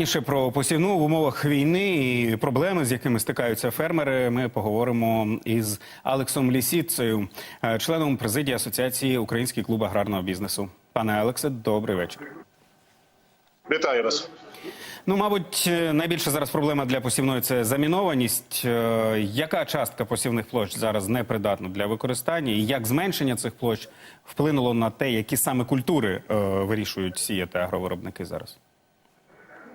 Докладніше про посівну в умовах війни і проблеми, з якими стикаються фермери. Ми поговоримо із Алексом Лісіцею, е, членом президії Асоціації Український клуб аграрного бізнесу. Пане Алексе, добрий вечір. Вітаю вас. Ну, мабуть, е, найбільша зараз проблема для посівної це замінованість. Е, Яка частка посівних площ зараз непридатна для використання, і як зменшення цих площ вплинуло на те, які саме культури вирішують сіяти агровиробники зараз?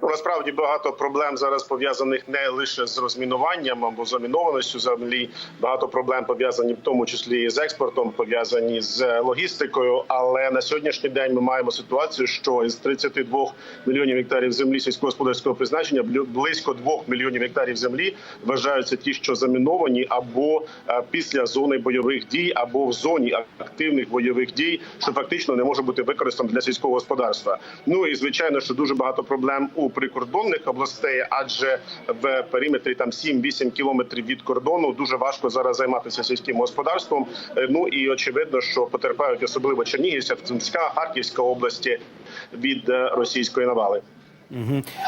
Насправді багато проблем зараз пов'язаних не лише з розмінуванням або замінованістю землі. Багато проблем пов'язані в тому числі з експортом, пов'язані з логістикою. Але на сьогоднішній день ми маємо ситуацію, що із 32 мільйонів гектарів землі сільськогосподарського призначення близько 2 мільйонів гектарів землі вважаються ті, що заміновані або е, після зони бойових дій, або в зоні активних бойових дій, що фактично не може бути використано для сільського господарства. Ну і звичайно, що дуже багато проблем у прикордонних областей, адже в периметрі там 7-8 кілометрів від кордону дуже важко зараз займатися сільським господарством. Е, Ну і очевидно, що потерпають особливо Чернігівська, Сумська, Харківська області від е, російської навали.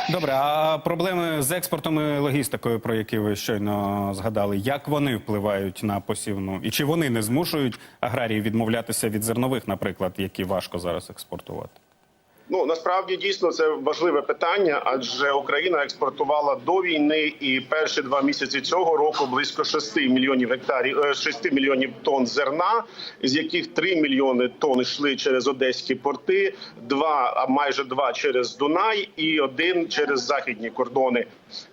Добре, а проблеми з експортом і логістикою, про які ви щойно згадали, як вони впливають на посівну? І чи вони не змушують аграріїв відмовлятися від зернових, наприклад, які важко зараз експортувати? Ну насправді дійсно це важливе питання, адже Україна експортувала до війни і перші два місяці цього року близько 6 мільйонів гектарів е, 6 мільйонів тонн зерна, з яких 3 мільйони тонн йшли через одеські порти, два а майже два через Дунай і один через західні кордони.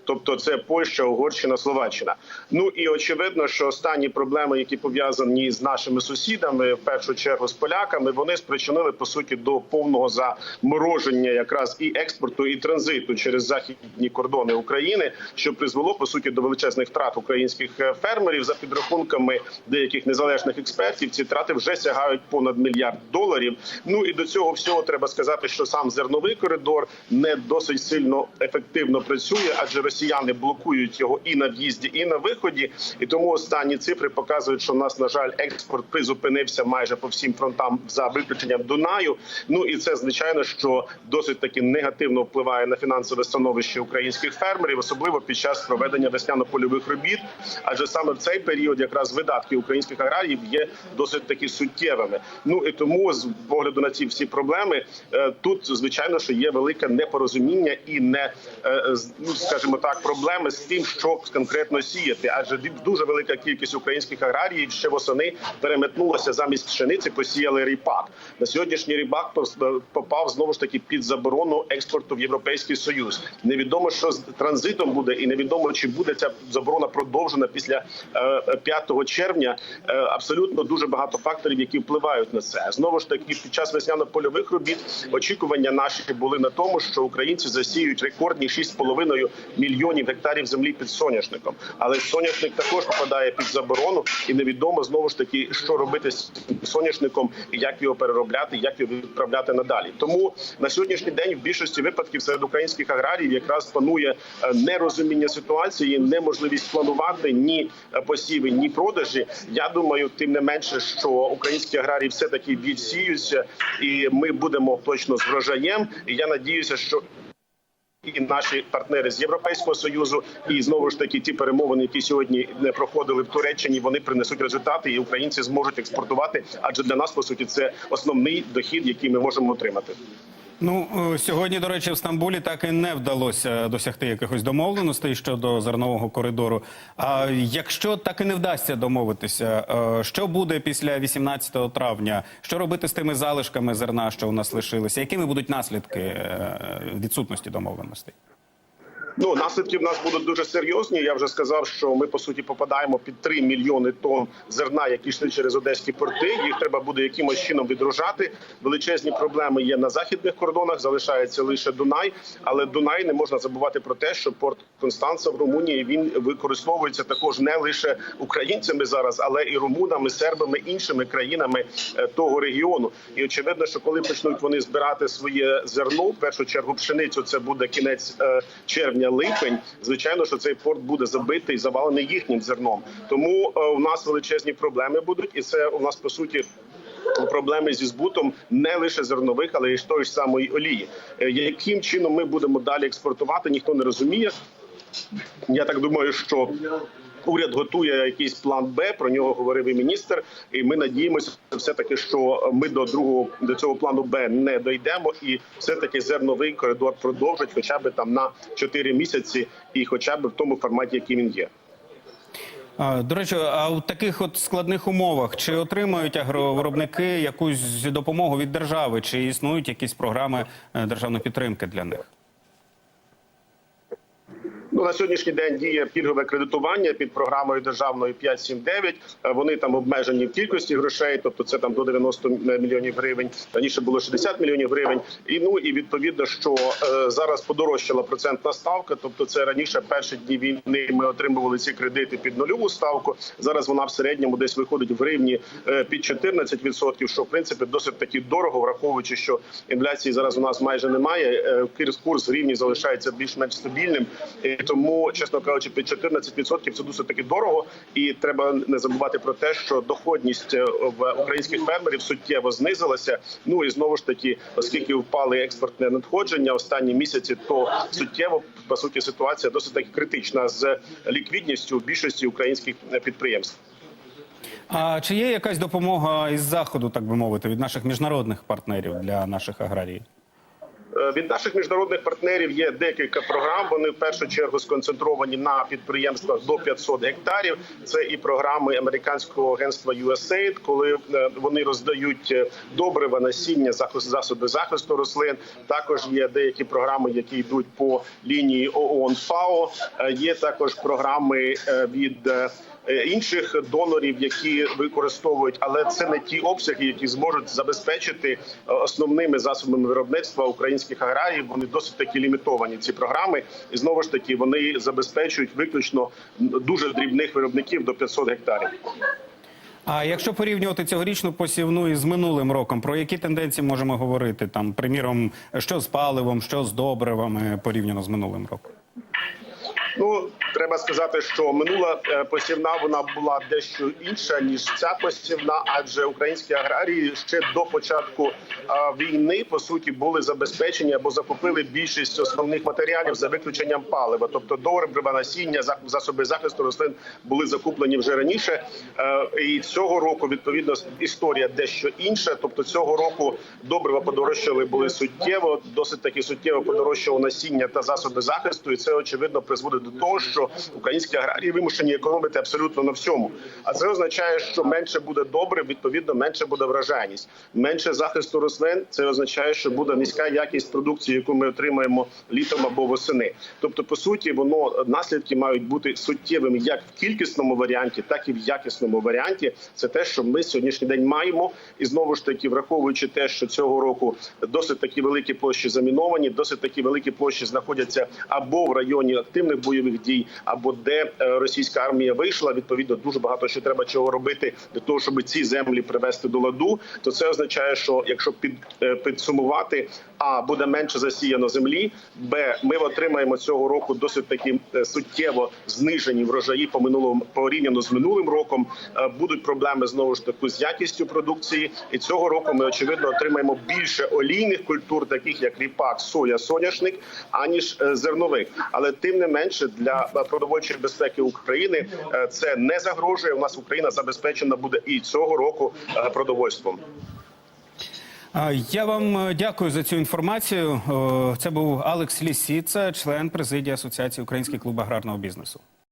Тобто це Польща, Угорщина, Словаччина. Ну і очевидно, що останні проблеми, які пов'язані з нашими сусідами, в першу чергу з поляками, вони спричинили по суті до повного замороження якраз і експорту, і транзиту через західні кордони України, що призвело по суті до величезних втрат українських е, фермерів за підрахунками деяких незалежних експертів. Ці втрати вже сягають понад мільярд доларів. Ну і до цього всього треба сказати, що сам зерновий коридор не досить сильно ефективно працює, адже росіяни блокують його і на в'їзді, і на виході. І тому останні цифри показують, що в нас на жаль експорт призупинився майже по всім фронтам за виключенням Дунаю. Ну і це звичайно, що досить таки негативно впливає на фінансове становище українських фермерів, особливо під час проведення весняно-польових робіт. Адже саме в цей період якраз видатки українських аграріїв є досить таки суттєвими. Ну і тому з погляду на ці всі проблеми е, тут звичайно, що є велике непорозуміння і не е, з- ну, скажімо так, проблеми з тим, що конкретно сіяти, адже дуже велика кількість українських аграріїв ще восени переметнулася замість пшениці, посіяли ріпак. На сьогоднішній ріпак пос- попав знову ж таки під заборону експорту в Європейський Союз. Невідомо, що з транзитом буде, і невідомо, чи буде ця заборона продовжена після е, 5 червня. Е, абсолютно дуже багато факторів, які впливають на це. Знову ж таки, під час весняно-польових робіт очікування наші були на тому, що українці засіють рекордні 6,5 мільйонів гектарів землі під соняшником. Але соняшник також попадає під заборону, і невідомо знову ж таки, що робити з соняшником, і як його переробляти, як його відправляти надалі. Тому на сьогоднішній день в більшості випадків серед українських аграріїв якраз панує е, нерозуміння ситуації, неможливість планувати ні е, посіви, ні продажі. Я думаю, тим не менше, що українські аграрії все таки відсіються, і ми будемо точно з врожаєм. І я надіюся, що і наші партнери з Європейського союзу, і знову ж таки ті перемовини, які сьогодні не проходили в Туреччині, вони принесуть результати, і українці зможуть експортувати. Адже для нас по суті це основний дохід, який ми можемо отримати. Ну е, сьогодні, до речі, в Стамбулі так і не вдалося досягти якихось домовленостей щодо зернового коридору. А якщо так і не вдасться домовитися, е, що буде після 18 травня? Що робити з тими залишками зерна, що у нас лишилися? Якими будуть наслідки е, відсутності домовленостей? Ну наслідки в нас будуть дуже серйозні. Я вже сказав, що ми по суті попадаємо під 3 мільйони тонн зерна, які йшли через одеські порти. Їх треба буде якимось чином відружати. Величезні проблеми є на західних кордонах. Залишається лише Дунай, але Дунай не можна забувати про те, що порт Констанца в Румунії він використовується також не лише українцями зараз, але і румунами, сербами, іншими країнами е, того регіону. І очевидно, що коли почнуть вони збирати своє зерно, в першу чергу пшеницю, це буде кінець е, червня, липень. Звичайно, що цей порт буде забитий, завалений їхнім зерном. Тому е, у нас величезні проблеми будуть, і це у нас по суті проблеми зі збутом не лише зернових, але й тої ж самої олії. Е, Яким чином ми будемо далі експортувати, ніхто не розуміє. Я так думаю, що уряд готує якийсь план Б. Про нього говорив і міністр. І ми надіємося, все таки, що ми до другого до цього плану Б не дійдемо, і все таки зерновий коридор продовжить, хоча б там на 4 місяці, і хоча б в тому форматі, який він є. До речі, а в таких от складних умовах чи отримують агровиробники якусь допомогу від держави, чи існують якісь програми е, державної підтримки для них? На сьогоднішній день діє пільгове кредитування під програмою державною 5.7.9. Е, Вони там обмежені в кількості грошей, тобто це там до 90 мільйонів гривень. Раніше було 60 мільйонів гривень. І ну і відповідно, що е, зараз подорожчала процентна ставка. Тобто, це раніше перші дні війни ми отримували ці кредити під нульову ставку. Зараз вона в середньому десь виходить в гривні е, під 14%, що в принципі досить таки дорого, враховуючи, що інфляції зараз у нас майже немає. Курс гривні залишається більш-менш стабільним. І тому, чесно кажучи, під 14% це досить таки дорого, і треба не забувати про те, що доходність е, в українських фермерів суттєво знизилася. Ну і знову ж таки, оскільки впали експортне надходження останні місяці, то суттєво по суті ситуація досить таки критична з ліквідністю більшості українських підприємств. А чи є якась допомога із заходу, так би мовити, від наших міжнародних партнерів для наших аграріїв? Е, Від наших міжнародних партнерів є декілька програм. Вони в першу чергу сконцентровані на підприємствах до 500 гектарів. Це і програми американського агентства USAID, коли е, вони роздають е, добрива, насіння, засоби захисту рослин. Також є деякі програми, які йдуть по лінії ООН ФАО. Є також програми від інших донорів, які використовують, але це не ті обсяги, які зможуть забезпечити е, основними засобами виробництва українських аграріїв. Вони досить таки лімітовані. Ці програми, і знову ж таки вони забезпечують виключно дуже дрібних виробників до 500 гектарів. А якщо порівнювати цьогорічну посівну із минулим роком, про які тенденції можемо говорити? Там, приміром, що з паливом, що з добривами порівняно з минулим роком? Ну треба сказати, що минула е, посівна вона була дещо інша ніж ця посівна, адже українські аграрії ще до початку війни по суті були забезпечені або закупили більшість основних матеріалів за виключенням палива, тобто добрива, насіння, засоби захисту рослин були закуплені вже раніше. Е, І цього року відповідно історія дещо інша. Тобто цього року добрива подорожчали були суттєво, досить таки суттєво подорожчало насіння та засоби захисту, і це очевидно призводить до того, що українські аграрії вимушені економити абсолютно на всьому. А це означає, що менше буде добре, відповідно, менше буде вражайність, менше захисту рослин. Це означає, що буде низька якість продукції, яку ми отримаємо літом або восени. Тобто, по суті, воно наслідки мають бути суттєвими як в кількісному варіанті, так і в якісному варіанті. Це те, що ми сьогоднішній день маємо, і знову ж таки, враховуючи те, що цього року досить такі великі площі заміновані, досить такі великі площі знаходяться або в районі активних бойових дій, або де е, російська армія вийшла. Відповідно, дуже багато що треба чого робити для того, щоб ці землі привести до ладу. То це означає, що якщо під е, підсумувати, а буде менше засіяно землі, б ми отримаємо цього року досить такі е, суттєво знижені врожаї по минулому порівняно з минулим роком. Будуть проблеми знову ж таки з якістю продукції, і цього року ми очевидно отримаємо більше олійних культур, таких як ріпак, соя, соняшник, аніж зернових. Але тим не менше для продовольчої безпеки України е, це не загрожує. У нас Україна забезпечена буде і цього року е, продовольством. Я вам е, дякую за цю інформацію. Це був Алекс Лісіца, член президії Асоціації Український клуб аграрного бізнесу.